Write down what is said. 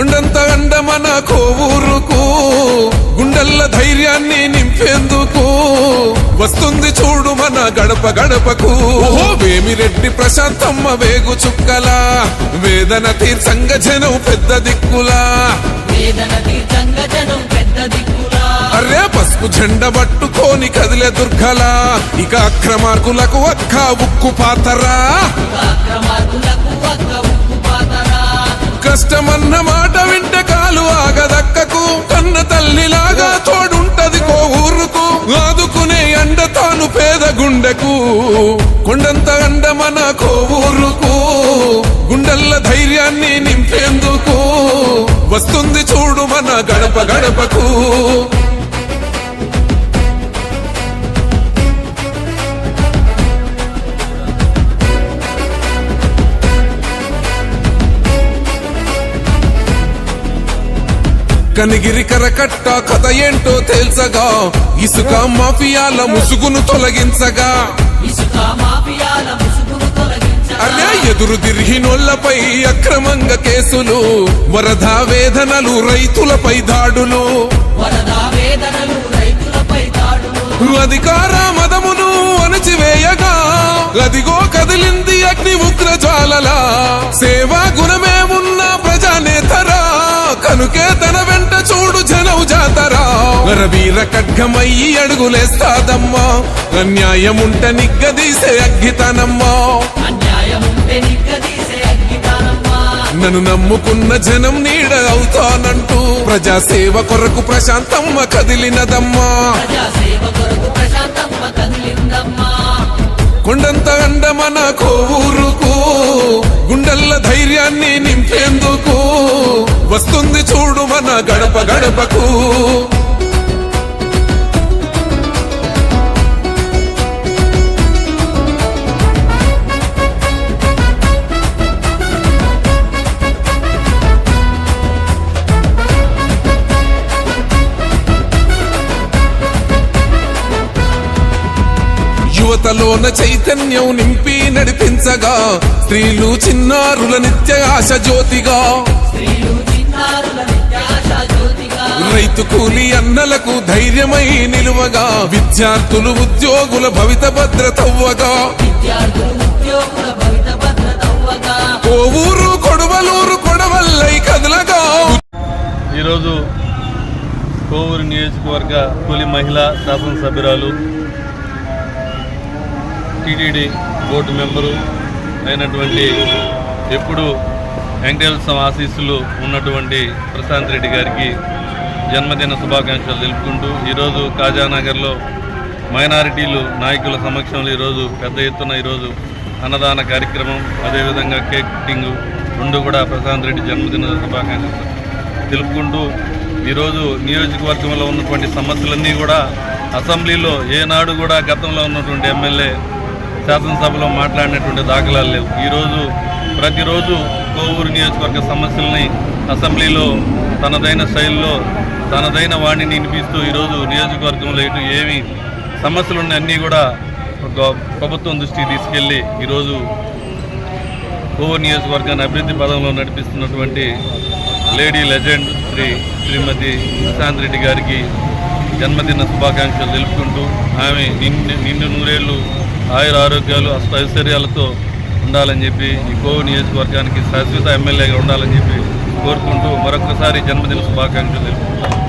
కొండంత అండ మన కోవూరుకు గుండెల్ల ధైర్యాన్ని నింపేందుకు వస్తుంది చూడు మన గడప గడపకు. ఓహో వేమిరెడ్డి ప్రశాంతమ్మ వేగు చుక్కలా వేదన తీర్చంగ జనం పెద్ద దిక్కులా. వేదన తీర్థంగ జనం పెద్ద దిక్కులా. అరే పసుపు జెండ పట్టుకోని కదిలే దుర్గలా ఇక అక్రమార్కులకు అక్క ఉక్కు పాతరా. అక్రమార్కులకు గుండెకు కొండంత అండ మన కో గుండెల్ల ధైర్యాన్ని నింపేందుకు వస్తుంది చూడు మన గడప గడపకు. కనిగిరి కరకట్ట కథ ఏంటో తేల్చగా ఇసుక మాఫియాల ముసుగును తొలగించగా. ఇసుక అరే ఎదురు తిరిగినోళ్ళపై అక్రమంగా కేసులు వరద వేదనలు రైతులపై దాడులు. అధికార మదమును అణచివేయగా. అదిగో కదిలింది అగ్ని ఉగ్రజాలలా సే వీర ఖడ్గమయ్యి అడుగులేస్తాదమ్మా అన్యాయముంట నిగ్గదీసే అగ్గితనమ్మా. అన్యాయం ఉంటే నిగ్గదీసే అగ్గిదానమ్మా నన్ను నమ్ముకున్న జనం నీడ అవుతానంటూ ప్రజాసేవ కొరకు ప్రశాంతమ్మ కదిలినదమ్మా. కొండంత అండమన కోవూరుకు గుండెల్ల ధైర్యాన్ని నింపేందుకు వస్తుంది చూడు మన గడప గడపకు. యువతలోన చైతన్యం నింపి నడిపించగా. స్త్రీలు చిన్నారుల నిత్య ఆశ జ్యోతిగా. రైతు కూలి అన్నలకు ధైర్యమై నిలువగా. విద్యార్థులు ఉద్యోగుల భవిత భద్రతవ్వగా. కోవూరు కొడవలూరు కొడవల్లై కదలగా. ఈరోజు కోవూరు నియోజకవర్గ కూలి మహిళా శాసనసభ్యురాలు టీటీడీ బోర్డు మెంబరు అయినటువంటి ఎప్పుడు వెంకటేశ్వర ఆశీస్సులు ఉన్నటువంటి ప్రశాంత్ రెడ్డి గారికి జన్మదిన శుభాకాంక్షలు తెలుపుకుంటూ ఈరోజు కాజానగర్లో మైనారిటీలు నాయకుల సమక్షంలో ఈరోజు పెద్ద ఎత్తున ఈరోజు అన్నదాన కార్యక్రమం అదేవిధంగా కేక్ కటింగ్ రెండు కూడా ప్రశాంత్ రెడ్డి జన్మదిన శుభాకాంక్షలు తెలుపుకుంటూ ఈరోజు నియోజకవర్గంలో ఉన్నటువంటి సమస్యలన్నీ కూడా అసెంబ్లీలో ఏనాడు కూడా గతంలో ఉన్నటువంటి ఎమ్మెల్యే శాసనసభలో మాట్లాడినటువంటి దాఖలాలు లేవు. ఈరోజు ప్రతిరోజు కోవూరు నియోజకవర్గ సమస్యల్ని అసెంబ్లీలో తనదైన శైలిలో తనదైన వాణిని వినిపిస్తూ ఈరోజు నియోజకవర్గంలో ఇటు ఏమి సమస్యలు అన్నీ కూడా ఒక ప్రభుత్వం దృష్టికి తీసుకెళ్ళి ఈరోజు కోవూరు నియోజకవర్గాన్ని అభివృద్ధి పదంలో నడిపిస్తున్నటువంటి లేడీ లెజెండ్ శ్రీ శ్రీమతి ప్రశాంత్ రెడ్డి గారికి జన్మదిన శుభాకాంక్షలు తెలుపుకుంటూ ఆమె నిండు నిండు నూరేళ్ళు ఆయుర ఆరోగ్యాలు అష్ట ఉండాలని చెప్పి ఈ కోవి నియోజకవర్గానికి శాశ్వత ఎమ్మెల్యేగా ఉండాలని చెప్పి కోరుకుంటూ మరొకసారి జన్మదిన శుభాకాంక్షలు తెలుపుకుంటాను